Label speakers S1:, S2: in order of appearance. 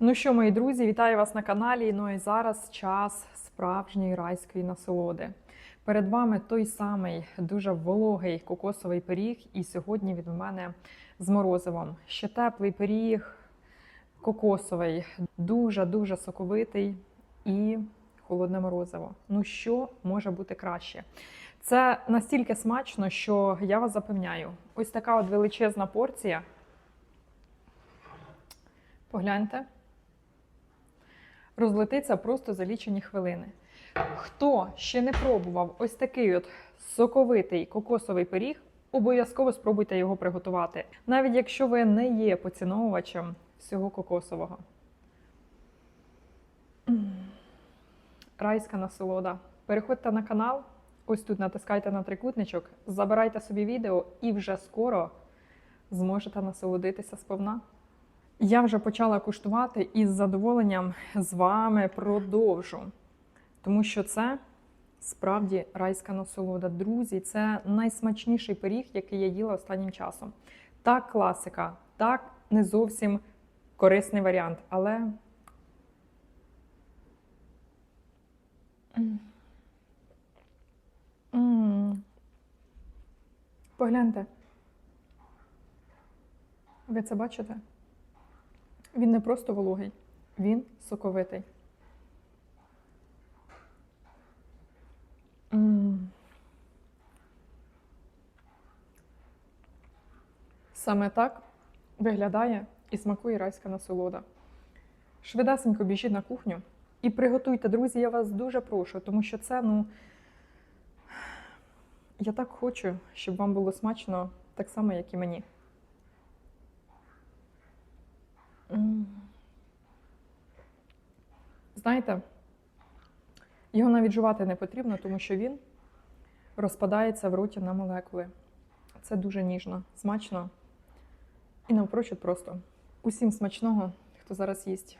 S1: Ну що, мої друзі, вітаю вас на каналі. Ну і зараз час справжньої райської насолоди. Перед вами той самий дуже вологий кокосовий пиріг, і сьогодні від мене з морозивом. Ще теплий пиріг, кокосовий, дуже-дуже соковитий і холодне морозиво. Ну що може бути краще? Це настільки смачно, що я вас запевняю, ось така от величезна порція. Погляньте. Розлетиться просто за лічені хвилини. Хто ще не пробував ось такий от соковитий кокосовий пиріг, обов'язково спробуйте його приготувати, навіть якщо ви не є поціновувачем всього кокосового. Райська насолода. Переходьте на канал, ось тут натискайте на трикутничок, забирайте собі відео і вже скоро зможете насолодитися сповна. Я вже почала куштувати і з задоволенням з вами продовжу. Тому що це справді райська насолода. Друзі, це найсмачніший пиріг, який я їла останнім часом. Так, класика, так, не зовсім корисний варіант, але. М. Погляньте. Ви це бачите? Він не просто вологий, він соковитий. Саме так виглядає і смакує райська насолода. Швидесенько біжіть на кухню і приготуйте, друзі, я вас дуже прошу, тому що це, ну. Я так хочу, щоб вам було смачно так само, як і мені. Знаєте, його навіть жувати не потрібно, тому що він розпадається в роті на молекули. Це дуже ніжно, смачно і навпрочуд просто. Усім смачного, хто зараз їсть.